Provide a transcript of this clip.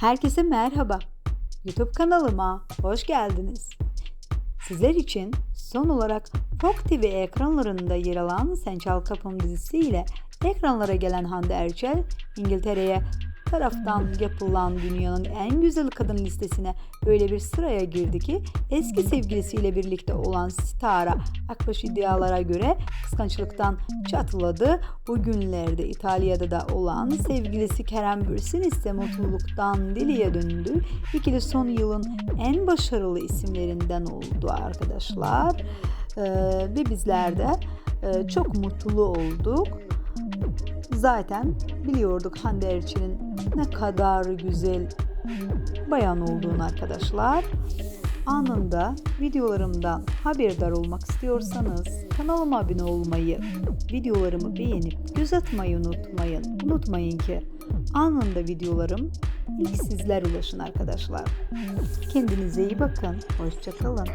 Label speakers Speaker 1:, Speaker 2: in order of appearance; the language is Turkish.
Speaker 1: Herkese merhaba. YouTube kanalıma hoş geldiniz. Sizler için son olarak Fox TV ekranlarında yer alan Sen Çal Kapım dizisiyle ekranlara gelen Hande Erçel, İngiltere'ye taraftan yapılan dünyanın en güzel kadın listesine öyle bir sıraya girdi ki eski sevgilisiyle birlikte olan Sitara Akbaş iddialara göre kıskançlıktan çatladı. Bugünlerde İtalya'da da olan sevgilisi Kerem Bürsin ise mutluluktan diliye döndü. İkili son yılın en başarılı isimlerinden oldu arkadaşlar. Ee, ve bizler de e, çok mutlu olduk. Zaten biliyorduk Hande Erçel'in ne kadar güzel bayan olduğunu arkadaşlar. Anında videolarımdan haberdar olmak istiyorsanız kanalıma abone olmayı, videolarımı beğenip göz atmayı unutmayın. Unutmayın ki anında videolarım ilk sizler ulaşın arkadaşlar. Kendinize iyi bakın. Hoşçakalın.